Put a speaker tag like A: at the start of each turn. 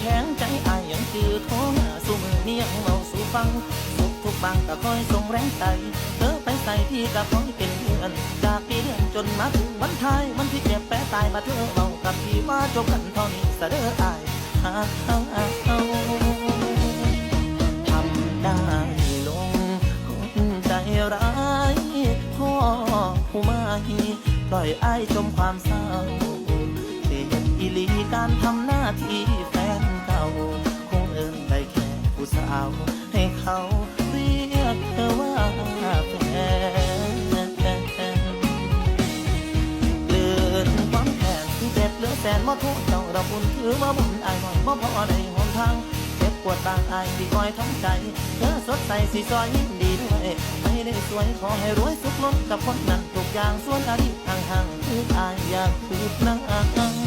A: แข็งใจอายยังคือโทงสู้มือนี่ยังเมาสู้ฟังสุขทุกบางก็คอยส่งแรงใจเธอไปใส่พี่ก็คอยเป็นเพื่อนจากปีเดือนจนมาถึงวันทายมันที่เจ็บแปรตายมาเธอเมากับพี่ว่าจบกันเท่านี้สะเด้ออายอทำได้ลงคนใจร้ายพ่อผู้มไม่ปล่อยอายจมความเศร้าเสียอีลีการทำหน้าที่ ให้เขาเรียกเธอว่าแฟนเลือนความแค้นที่เจ็บเหลือแสนมาโทษเจ้าเราบุญถือว่าบุญอายหน่อยบ่พอในหนทางเจ็บปวดบางอายที่คอยทำใจเธอสดใสสีซอยยิ้มดีด้วยไม่ได้สวยขอให้รวยสุขล้นกับคนนั้นทุกอย่างส่วนอดีตห่างๆคืออายอยากคืบหน้า